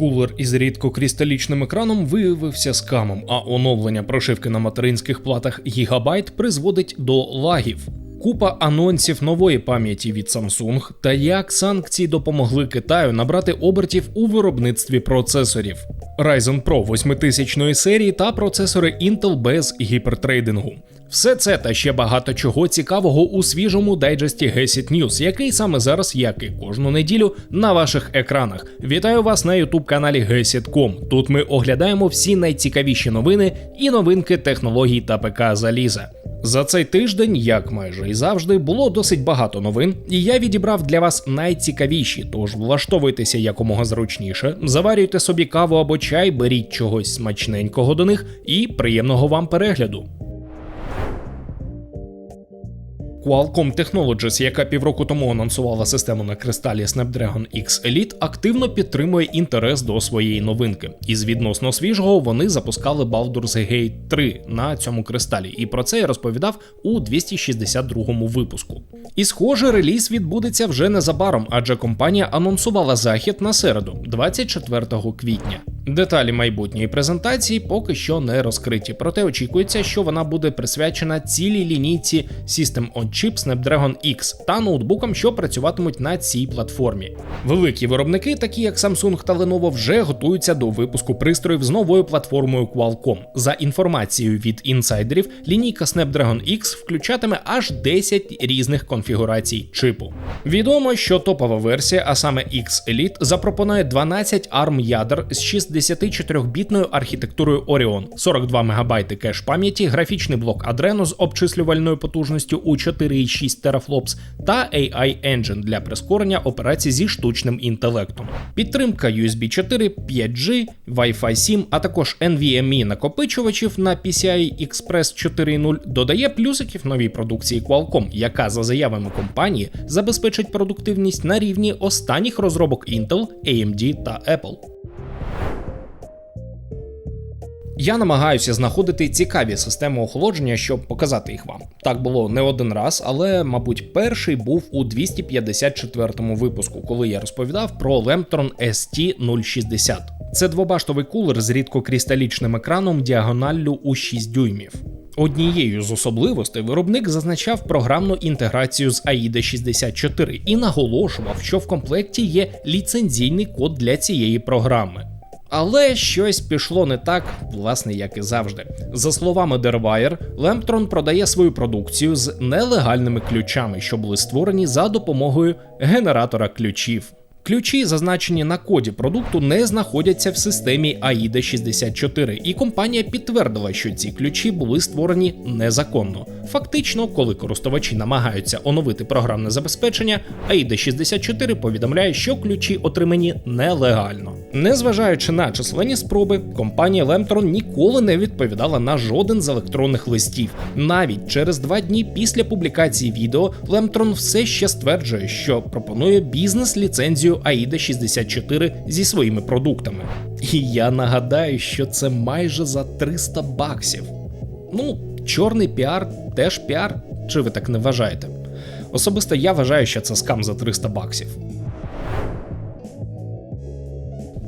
Кулер із рідкокристалічним екраном виявився скамом, а оновлення прошивки на материнських платах Gigabyte призводить до лагів. Купа анонсів нової пам'яті від Samsung та як санкції допомогли Китаю набрати обертів у виробництві процесорів. Ryzen Pro 8000 серії та процесори Intel без гіпертрейдингу. Все це та ще багато чого цікавого у свіжому дайджесті Gesit News, який саме зараз, як і кожну неділю, на ваших екранах. Вітаю вас на youtube каналі Gesit.com. Тут ми оглядаємо всі найцікавіші новини і новинки технологій та ПК заліза. За цей тиждень, як майже і завжди, було досить багато новин, і я відібрав для вас найцікавіші. Тож влаштовуйтеся якомога зручніше, заварюйте собі каву або чай, беріть чогось смачненького до них і приємного вам перегляду. Qualcomm Technologies, яка півроку тому анонсувала систему на кристалі Snapdragon X Elite, активно підтримує інтерес до своєї новинки. Із відносно свіжого вони запускали Baldur's Gate 3 на цьому кристалі, і про це я розповідав у 262-му випуску. І схоже, реліз відбудеться вже незабаром, адже компанія анонсувала захід на середу, 24 квітня. Деталі майбутньої презентації поки що не розкриті, проте очікується, що вона буде присвячена цілій лінійці System on Chip Snapdragon X та ноутбукам, що працюватимуть на цій платформі. Великі виробники, такі як Samsung та Lenovo, вже готуються до випуску пристроїв з новою платформою Qualcomm. За інформацією від інсайдерів, лінійка Snapdragon X включатиме аж 10 різних конфігурацій чипу. Відомо, що топова версія, а саме X Elite, запропонує 12 ARM ядер з 64-бітною архітектурою Orion, 42 МБ кеш пам'яті, графічний блок Adreno з обчислювальною потужністю у 4,6 терафлопс та AI Engine для прискорення операцій зі штучним інтелектом. Підтримка USB 4, 5G, Wi-Fi 7, а також NVMe накопичувачів на PCI Express 4.0 додає плюсиків новій продукції Qualcomm, яка за заявами компанії забезпечить продуктивність на рівні останніх розробок Intel, AMD та Apple. Я намагаюся знаходити цікаві системи охолодження, щоб показати їх вам. Так було не один раз, але, мабуть, перший був у 254-му випуску, коли я розповідав про Lemptron ST060. Це двобаштовий кулер з рідкокристалічним екраном діагоналлю у 6 дюймів. Однією з особливостей виробник зазначав програмну інтеграцію з AIDA 64 і наголошував, що в комплекті є ліцензійний код для цієї програми. Але щось пішло не так, власне, як і завжди. За словами Derwire, Лемтрон продає свою продукцію з нелегальними ключами, що були створені за допомогою генератора ключів. Ключі, зазначені на коді продукту, не знаходяться в системі AIDA 64, і компанія підтвердила, що ці ключі були створені незаконно. Фактично, коли користувачі намагаються оновити програмне забезпечення, AIDA 64 повідомляє, що ключі отримані нелегально. Незважаючи на численні спроби, компанія Lemptron ніколи не відповідала на жоден з електронних листів. Навіть через два дні після публікації відео Lemptron все ще стверджує, що пропонує бізнес-ліцензію AIDA 64 зі своїми продуктами. І я нагадаю, що це майже за 300 баксів. Ну, чорний піар теж піар, чи ви так не вважаєте? Особисто я вважаю, що це скам за 300 баксів.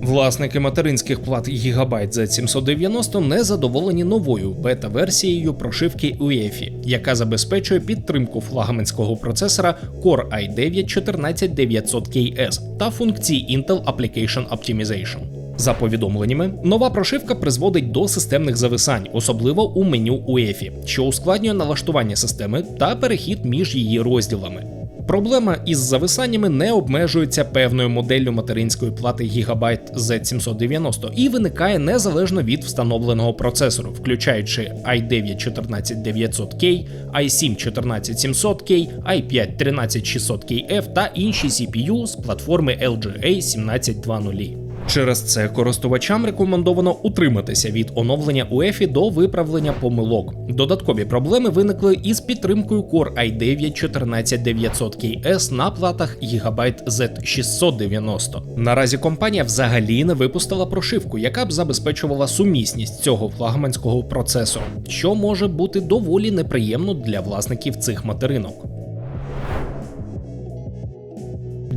Власники материнських плат Gigabyte Z790 не задоволені новою бета-версією прошивки UEFI, яка забезпечує підтримку флагманського процесора Core i9 14900KS та функцій Intel Application Optimization. За повідомленнями, нова прошивка призводить до системних зависань, особливо у меню UEFI, що ускладнює налаштування системи та перехід між її розділами. Проблема із зависаннями не обмежується певною моделлю материнської плати Gigabyte Z790 і виникає незалежно від встановленого процесору, включаючи i9 14900K, i7 14700K, i5 13600KF та інші CPU з платформи LGA 1720. Через це користувачам рекомендовано утриматися від оновлення UEFI до виправлення помилок. Додаткові проблеми виникли із підтримкою Core i9 14900KS на платах Gigabyte Z690. Наразі компанія взагалі не випустила прошивку, яка б забезпечувала сумісність цього флагманського процесору, що може бути доволі неприємно для власників цих материнок.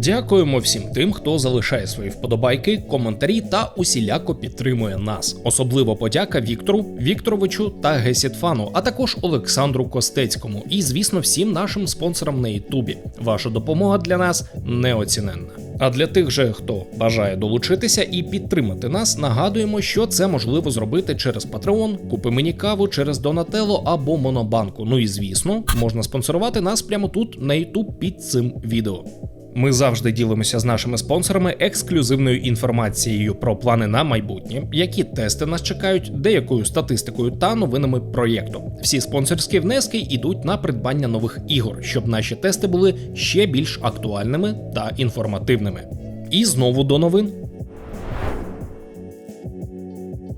Дякуємо всім тим, хто залишає свої вподобайки, коментарі та усіляко підтримує нас. Особливо подяка Віктору, Вікторовичу та Гесітфану, а також Олександру Костецькому і, звісно, всім нашим спонсорам на Ютубі. Ваша допомога для нас неоціненна. А для тих же, хто бажає долучитися і підтримати нас, нагадуємо, що це можливо зробити через Patreon, купи мені каву через Donatello або Монобанку. Ну і звісно, можна спонсорувати нас прямо тут на YouTube під цим відео. Ми завжди ділимося з нашими спонсорами ексклюзивною інформацією про плани на майбутнє, які тести нас чекають, деякою статистикою та новинами проєкту. Всі спонсорські внески йдуть на придбання нових ігор, щоб наші тести були ще більш актуальними та інформативними. І знову до новин.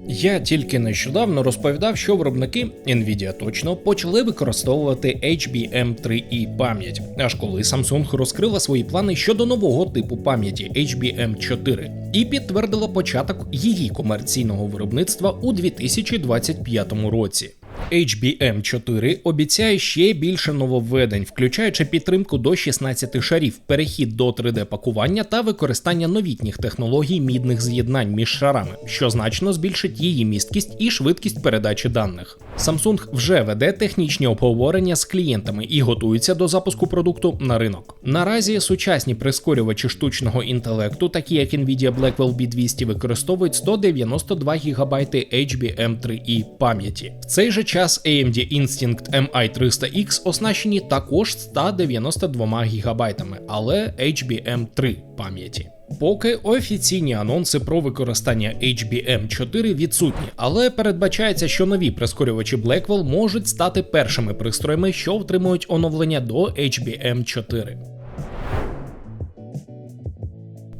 Я тільки нещодавно розповідав, що виробники Nvidia точно почали використовувати HBM3E пам'ять, аж коли Samsung розкрила свої плани щодо нового типу пам'яті HBM4 і підтвердила початок її комерційного виробництва у 2025 році. HBM4 обіцяє ще більше нововведень, включаючи підтримку до 16 шарів, перехід до 3D-пакування та використання новітніх технологій мідних з'єднань між шарами, що значно збільшить її місткість і швидкість передачі даних. Samsung вже веде технічні обговорення з клієнтами і готується до запуску продукту на ринок. Наразі сучасні прискорювачі штучного інтелекту, такі як Nvidia Blackwell B200, використовують 192 ГБ HBM3E пам'яті. В цей же час AMD Instinct MI300X оснащені також 192 ГБ, але HBM3 пам'яті. Поки офіційні анонси про використання HBM4 відсутні, але передбачається, що нові прискорювачі Blackwell можуть стати першими пристроями, що отримують оновлення до HBM4.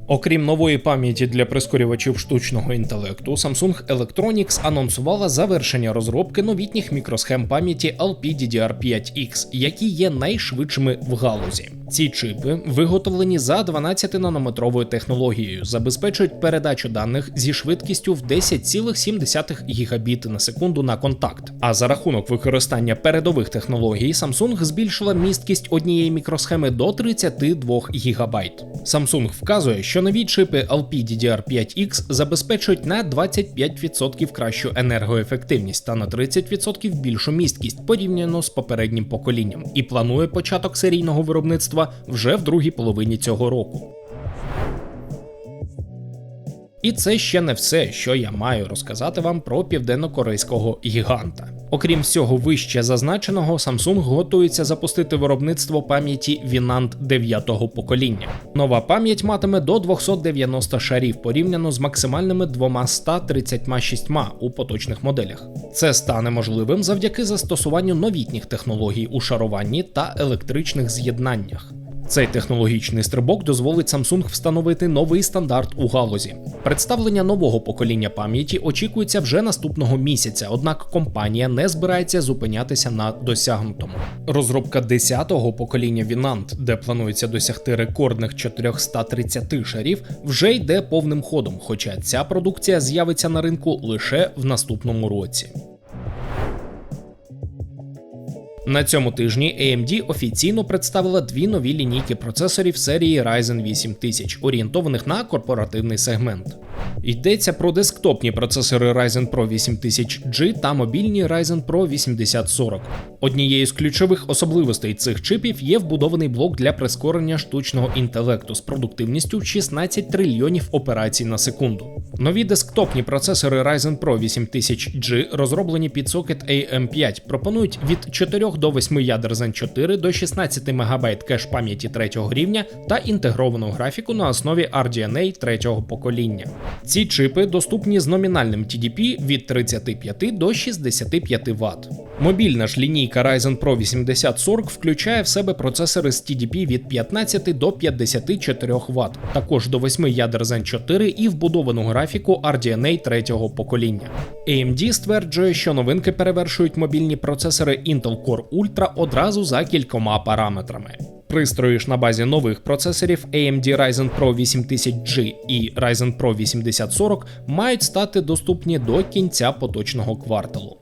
Окрім нової пам'яті для прискорювачів штучного інтелекту, Samsung Electronics анонсувала завершення розробки новітніх мікросхем пам'яті LPDDR5X, які є найшвидшими в галузі. Ці чипи, виготовлені за 12-нанометровою технологією, забезпечують передачу даних зі швидкістю в 10,7 гігабіт на секунду на контакт. А за рахунок використання передових технологій Samsung збільшила місткість однієї мікросхеми до 32 гігабайт. Samsung вказує, що нові чипи LPDDR5X забезпечують на 25% кращу енергоефективність та на 30% більшу місткість порівняно з попереднім поколінням, і планує початок серійного виробництва вже в другій половині цього року. І це ще не все, що я маю розказати вам про південно-корейського гіганта. Окрім всього вище зазначеного, Samsung готується запустити виробництво пам'яті Vinant 9-го покоління. Нова пам'ять матиме до 290 шарів порівняно з максимальними 236 у поточних моделях. Це стане можливим завдяки застосуванню новітніх технологій у шаруванні та електричних з'єднаннях. Цей технологічний стрибок дозволить Samsung встановити новий стандарт у галузі. Представлення нового покоління пам'яті очікується вже наступного місяця, однак компанія не збирається зупинятися на досягнутому. Розробка 10-го покоління Vinant, де планується досягти рекордних 430 шарів, вже йде повним ходом, хоча ця продукція з'явиться на ринку лише в наступному році. На цьому тижні AMD офіційно представила дві нові лінійки процесорів серії Ryzen 8000, орієнтованих на корпоративний сегмент. Йдеться про десктопні процесори Ryzen Pro 8000G та мобільні Ryzen Pro 8040. Однією з ключових особливостей цих чипів є вбудований блок для прискорення штучного інтелекту з продуктивністю 16 трильйонів операцій на секунду. Нові десктопні процесори Ryzen Pro 8000G, розроблені під сокет AM5, пропонують від 4 до 8 ядер Zen 4 до 16 МБ кеш пам'яті третього рівня та інтегровану графіку на основі RDNA третього покоління. Ці чипи доступні з номінальним TDP від 35 до 65 Вт. Мобільна ж лінійка Ryzen Pro 8040 включає в себе процесори з TDP від 15 до 54 Вт, також до 8 ядер Zen 4 і вбудовану графіку RDNA третього покоління. AMD стверджує, що новинки перевершують мобільні процесори Intel Core Ultra одразу за кількома параметрами. Пристрої ж на базі нових процесорів AMD Ryzen Pro 8000G і Ryzen Pro 8040 мають стати доступні до кінця поточного кварталу.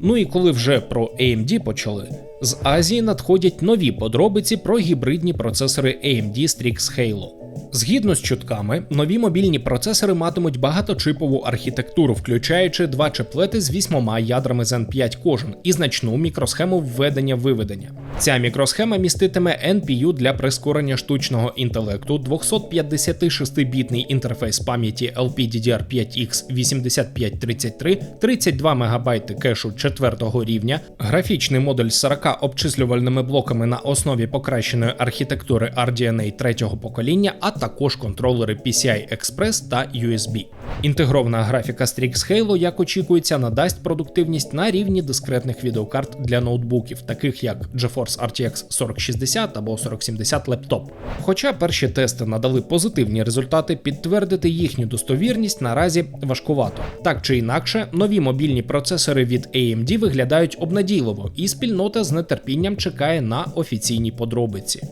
Ну і коли вже про AMD почали, З Азії надходять нові подробиці про гібридні процесори AMD Strix Halo. Згідно з чутками, нові мобільні процесори матимуть багаточипову архітектуру, включаючи два чиплети з вісьмома ядрами Zen 5 кожен і значну мікросхему введення-виведення. Ця мікросхема міститиме NPU для прискорення штучного інтелекту, 256-бітний інтерфейс пам'яті LPDDR5X 8533, 32 МБ кешу 4 рівня, графічний модуль з 40 обчислювальними блоками на основі покращеної архітектури RDNA 3 покоління, а також контролери PCI Express та USB. Інтегрована графіка Strix Halo, як очікується, надасть продуктивність на рівні дискретних відеокарт для ноутбуків, таких як GeForce RTX 4060 або 4070 Laptop. Хоча перші тести надали позитивні результати, підтвердити їхню достовірність наразі важкувато. Так чи інакше, нові мобільні процесори від AMD виглядають обнадійливо, і спільнота з нетерпінням чекає на офіційні подробиці.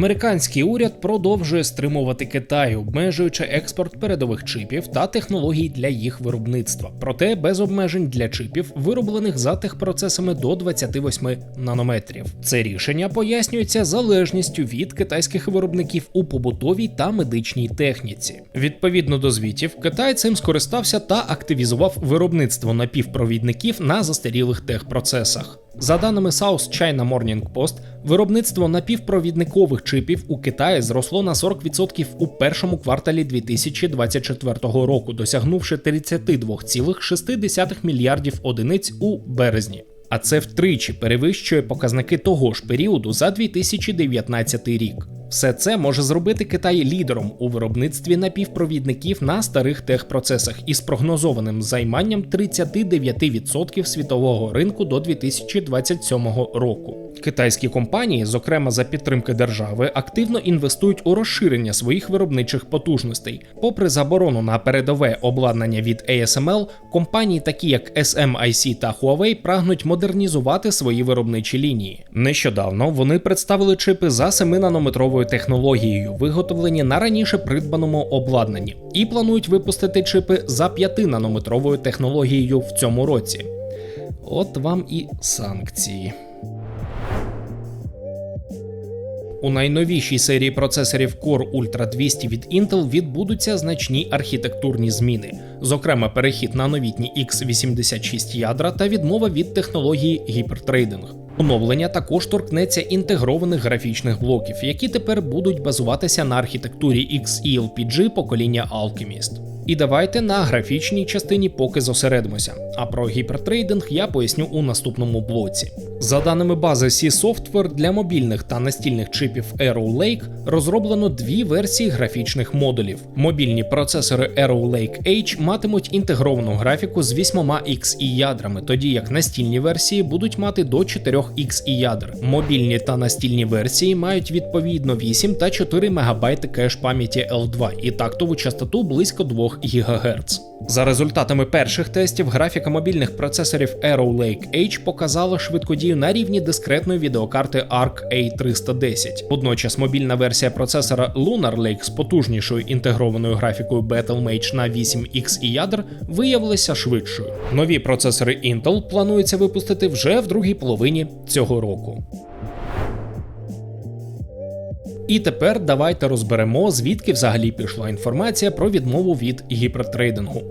Американський уряд продовжує стримувати Китай, обмежуючи експорт передових чипів та технологій для їх виробництва, проте без обмежень для чипів, вироблених за техпроцесами до 28 нанометрів. Це рішення пояснюється залежністю від китайських виробників у побутовій та медичній техніці. Відповідно до звітів, Китай цим скористався та активізував виробництво напівпровідників на застарілих техпроцесах. За даними South China Morning Post, виробництво напівпровідникових чипів у Китаї зросло на 40% у першому кварталі 2024 року, досягнувши 32,6 мільярдів одиниць у березні. А це втричі перевищує показники того ж періоду за 2019 рік. Все це може зробити Китай лідером у виробництві напівпровідників на старих техпроцесах із прогнозованим займанням 39% світового ринку до 2027 року. Китайські компанії, зокрема за підтримки держави, активно інвестують у розширення своїх виробничих потужностей. Попри заборону на передове обладнання від ASML, компанії, такі як SMIC та Huawei, прагнуть модернізувати свої виробничі лінії. Нещодавно вони представили чипи за 7-нанометровою технологією, виготовлені на раніше придбаному обладнанні, і планують випустити чипи за 5-нанометровою технологією в цьому році. От вам і санкції. У найновішій серії процесорів Core Ultra 200 від Intel відбудуться значні архітектурні зміни, зокрема перехід на новітні x86 ядра та відмова від технології гіпертрейдинг. Оновлення також торкнеться інтегрованих графічних блоків, які тепер будуть базуватися на архітектурі XeLPG покоління Alchemist. І давайте на графічній частині поки зосередимося. А про гіпертрейдинг я поясню у наступному блоці. За даними бази C Software, для мобільних та настільних чипів Arrow Lake розроблено дві версії графічних модулів. Мобільні процесори Arrow Lake H матимуть інтегровану графіку з 8 XE ядрами, тоді як настільні версії будуть мати до 4 XE ядер. Мобільні та настільні версії мають відповідно 8 та 4 МБ кеш пам'яті L2 і тактову частоту близько 2 ГГц. За результатами перших тестів, графіка мобільних процесорів Arrow Lake H показала швидкодію на рівні дискретної відеокарти ARC A310. Водночас мобільна версія процесора Lunar Lake з потужнішою інтегрованою графікою Battlemage на 8 XE ядер виявилася швидшою. Нові процесори Intel планується випустити вже в другій половині цього року. І тепер давайте розберемо, звідки взагалі пішла інформація про відмову від гіпертрейдингу.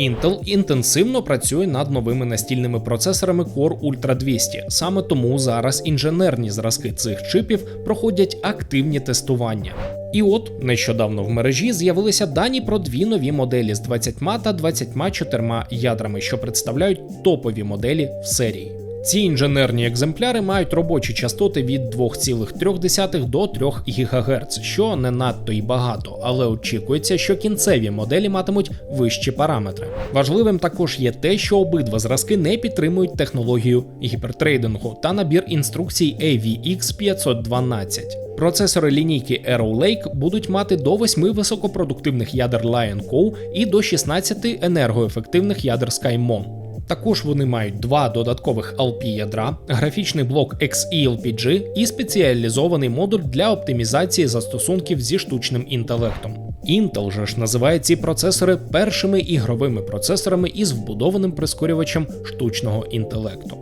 Intel інтенсивно працює над новими настільними процесорами Core Ultra 200. Саме тому зараз інженерні зразки цих чипів проходять активні тестування. І от нещодавно в мережі з'явилися дані про дві нові моделі з 20 та 24 ядрами, що представляють топові моделі в серії. Ці інженерні екземпляри мають робочі частоти від 2,3 до 3 ГГц, що не надто й багато, але очікується, що кінцеві моделі матимуть вищі параметри. Важливим також є те, що обидва зразки не підтримують технологію гіпертрейдингу та набір інструкцій AVX 512. Процесори лінійки Arrow Lake будуть мати до 8 високопродуктивних ядер Lion Co і до 16 енергоефективних ядер SkyMon. Також вони мають два додаткових LP ядра, графічний блок XeLPG і спеціалізований модуль для оптимізації застосунків зі штучним інтелектом. Intel же ж називає ці процесори першими ігровими процесорами із вбудованим прискорювачем штучного інтелекту.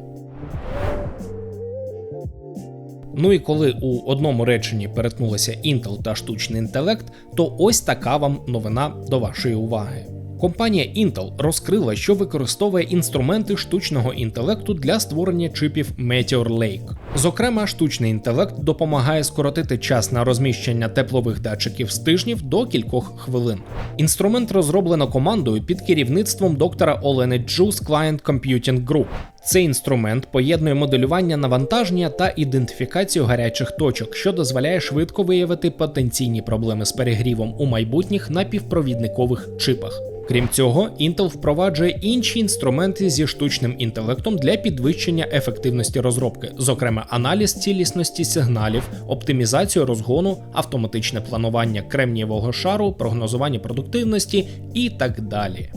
Ну і коли у одному реченні перетнулися Intel та штучний інтелект, то ось така вам новина до вашої уваги. Компанія Intel розкрила, що використовує інструменти штучного інтелекту для створення чипів Meteor Lake. Зокрема, штучний інтелект допомагає скоротити час на розміщення теплових датчиків з тижнів до кількох хвилин. Інструмент розроблено командою під керівництвом доктора Олени Джу з Client Computing Group. Цей інструмент поєднує моделювання навантаження та ідентифікацію гарячих точок, що дозволяє швидко виявити потенційні проблеми з перегрівом у майбутніх напівпровідникових чипах. Крім цього, Intel впроваджує інші інструменти зі штучним інтелектом для підвищення ефективності розробки, зокрема аналіз цілісності сигналів, оптимізацію розгону, автоматичне планування кремнієвого шару, прогнозування продуктивності і так далі.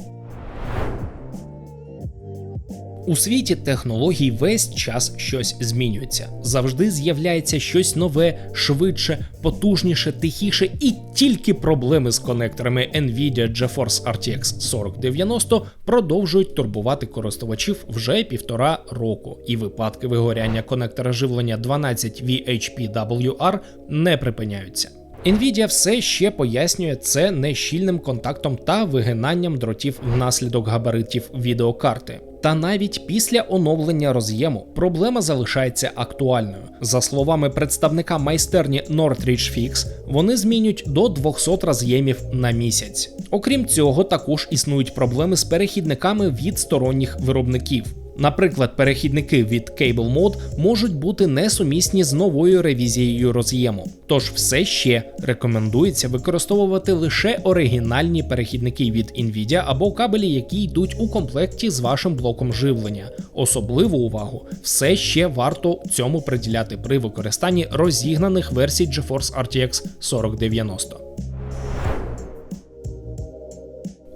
У світі технологій весь час щось змінюється. Завжди з'являється щось нове, швидше, потужніше, тихіше, і тільки проблеми з конекторами Nvidia GeForce RTX 4090 продовжують турбувати користувачів вже півтора року, і випадки вигоряння конектора живлення 12 VHPWR не припиняються. Nvidia все ще пояснює це нещільним контактом та вигинанням дротів внаслідок габаритів відеокарти. Та навіть після оновлення роз'єму проблема залишається актуальною. За словами представника майстерні Northridge Fix, вони змінюють до 200 роз'ємів на місяць. Окрім цього, також існують проблеми з перехідниками від сторонніх виробників. Наприклад, перехідники від Cable Mode можуть бути несумісні з новою ревізією роз'єму. Тож все ще рекомендується використовувати лише оригінальні перехідники від Nvidia або кабелі, які йдуть у комплекті з вашим блоком живлення. Особливу увагу все ще варто цьому приділяти при використанні розігнаних версій GeForce RTX 4090.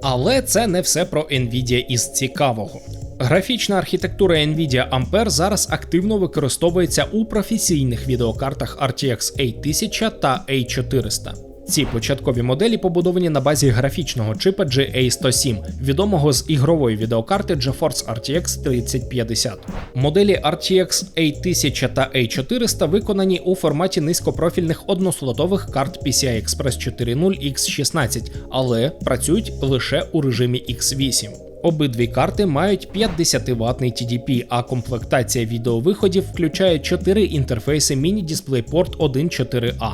Але це не все про Nvidia із цікавого. Графічна архітектура Nvidia Ampere зараз активно використовується у професійних відеокартах RTX 8000 та A400. Ці початкові моделі побудовані на базі графічного чипа GA107, відомого з ігрової відеокарти GeForce RTX 3050. Моделі RTX A1000 та A400 виконані у форматі низькопрофільних однослотових карт PCI Express 4.0 X16, але працюють лише у режимі X8. Обидві карти мають 50 ватний TDP, а комплектація відеовиходів включає 4 інтерфейси міні DisplayPort 1.4A.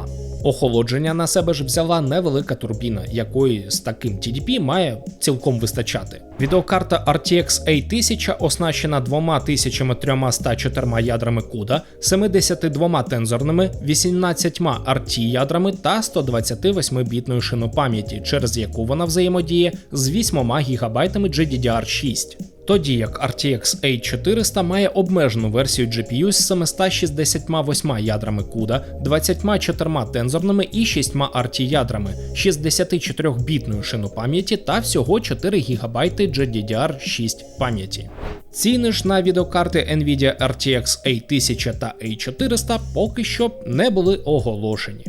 Охолодження на себе ж взяла невелика турбіна, якої з таким TDP має цілком вистачати. Відеокарта RTX A1000 оснащена 2304 ядрами CUDA, 72 тензорними, 18 RT ядрами та 128 бітною шинопам'яті, через яку вона взаємодіє з 8 ГБ GDDR6 тоді як RTX A400 має обмежену версію GPU з 768 ядрами CUDA, 24 тензорними і 6 RT ядрами, 64-бітною шинопам'яті та всього 4 ГБ GDDR6 пам'яті. Ціни ж на відеокарти Nvidia RTX A1000 та A400 поки що не були оголошені.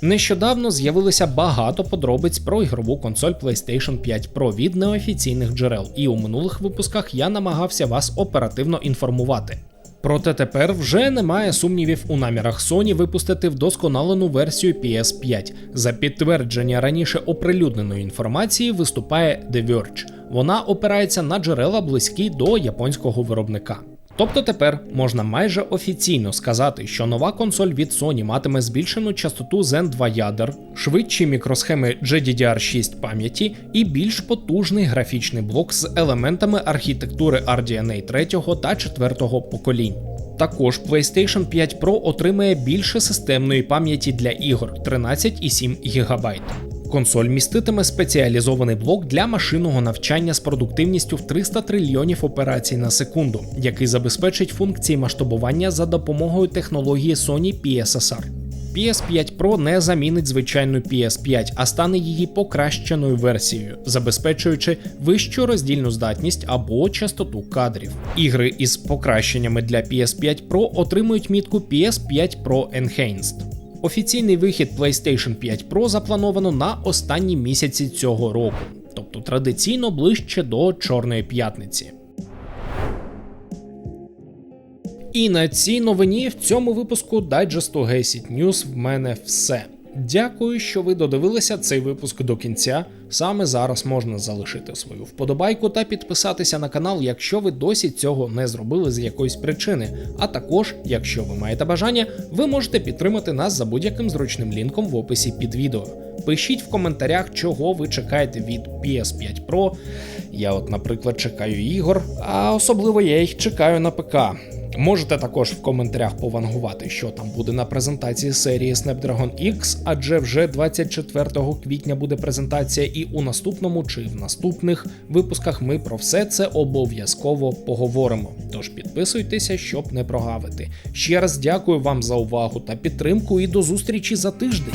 Нещодавно з'явилося багато подробиць про ігрову консоль PlayStation 5 Pro від неофіційних джерел, і у минулих випусках я намагався вас оперативно інформувати. Проте тепер вже немає сумнівів у намірах Sony випустити вдосконалену версію PS5. За підтвердження раніше оприлюдненої інформації виступає The Verge. Вона опирається на джерела близькі до японського виробника. Тобто тепер можна майже офіційно сказати, що нова консоль від Sony матиме збільшену частоту Zen 2 ядер, швидші мікросхеми GDDR6 пам'яті і більш потужний графічний блок з елементами архітектури RDNA 3 та 4 поколінь. Також PlayStation 5 Pro отримає більше системної пам'яті для ігор 13,7 ГБ. Консоль міститиме спеціалізований блок для машинного навчання з продуктивністю в 300 трильйонів операцій на секунду, який забезпечить функції масштабування за допомогою технології Sony PSSR. PS5 Pro не замінить звичайну PS5, а стане її покращеною версією, забезпечуючи вищу роздільну здатність або частоту кадрів. Ігри із покращеннями для PS5 Pro отримують мітку PS5 Pro Enhanced. Офіційний вихід PlayStation 5 Pro заплановано на останні місяці цього року, тобто традиційно ближче до Чорної п'ятниці. І на цій новині в цьому випуску дайджесту Gaysit News в мене все. Дякую, що ви додивилися цей випуск до кінця. Саме зараз можна залишити свою вподобайку та підписатися на канал, якщо ви досі цього не зробили з якоїсь причини. А також, якщо ви маєте бажання, ви можете підтримати нас за будь-яким зручним лінком в описі під відео. Пишіть в коментарях, чого ви чекаєте від PS5 Pro. Я, от, наприклад, чекаю ігор, а особливо я їх чекаю на ПК. Можете також в коментарях повангувати, що там буде на презентації серії Snapdragon X, адже вже 24 квітня буде презентація, і у наступному чи в наступних випусках ми про все це обов'язково поговоримо. Тож підписуйтеся, щоб не прогавити. Ще раз дякую вам за увагу та підтримку, і до зустрічі за тиждень.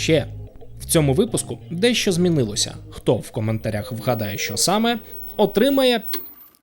Ще в цьому випуску дещо змінилося. Хто в коментарях вгадає, що саме, отримає